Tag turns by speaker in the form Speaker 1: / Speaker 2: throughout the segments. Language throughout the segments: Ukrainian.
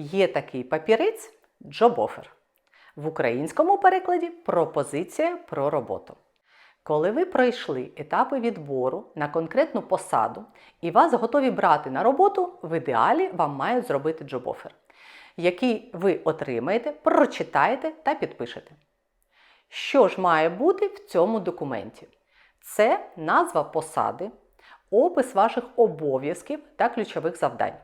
Speaker 1: Є такий папірець джобофер. В українському перекладі пропозиція про роботу. Коли ви пройшли етапи відбору на конкретну посаду і вас готові брати на роботу, в ідеалі вам мають зробити джобофер, який ви отримаєте, прочитаєте та підпишете. Що ж має бути в цьому документі? Це назва посади, опис ваших обов'язків та ключових завдань.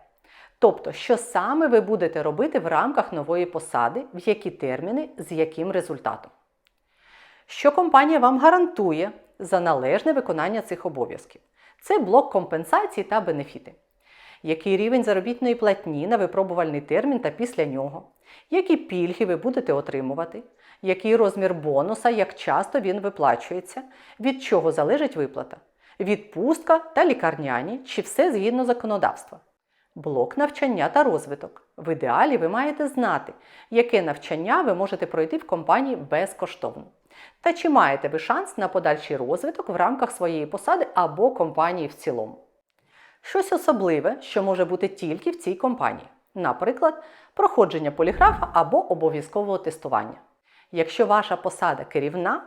Speaker 1: Тобто, що саме ви будете робити в рамках нової посади, в які терміни, з яким результатом. Що компанія вам гарантує за належне виконання цих обов'язків? Це блок компенсації та бенефіти. Який рівень заробітної платні на випробувальний термін та після нього? Які пільги ви будете отримувати? Який розмір бонуса, як часто він виплачується? Від чого залежить виплата? Відпустка та лікарняні, чи все згідно законодавства? Блок навчання та розвиток. В ідеалі ви маєте знати, яке навчання ви можете пройти в компанії безкоштовно. Та чи маєте ви шанс на подальший розвиток в рамках своєї посади або компанії в цілому? Щось особливе, що може бути тільки в цій компанії, наприклад, проходження поліграфа або обов'язкового тестування. Якщо ваша посада керівна,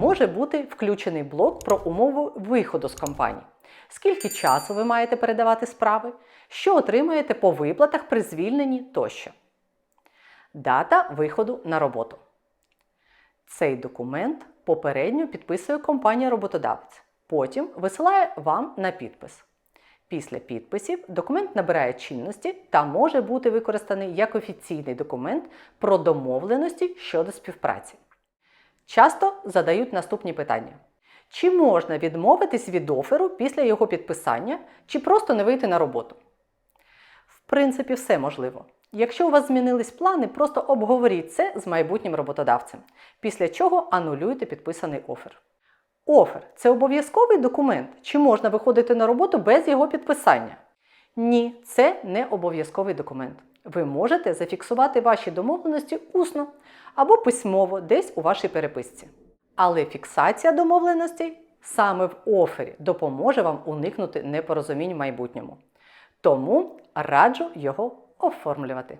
Speaker 1: може бути включений блок про умови виходу з компанії. Скільки часу ви маєте передавати справи, що отримаєте по виплатах при звільненні тощо. Дата виходу на роботу. Цей документ попередньо підписує компанія-роботодавець. Потім висилає вам на підпис. Після підписів документ набирає чинності та може бути використаний як офіційний документ про домовленості щодо співпраці. Часто задають наступні питання: чи можна відмовитись від оферу після його підписання, чи просто не вийти на роботу? В принципі, все можливо. Якщо у вас змінились плани, просто обговоріть це з майбутнім роботодавцем, після чого анулюйте підписаний офер. Офер це обов'язковий документ, чи можна виходити на роботу без його підписання? Ні, це не обов'язковий документ. Ви можете зафіксувати ваші домовленості усно або письмово десь у вашій переписці. Але фіксація домовленостей саме в офері допоможе вам уникнути непорозумінь в майбутньому. Тому раджу його оформлювати.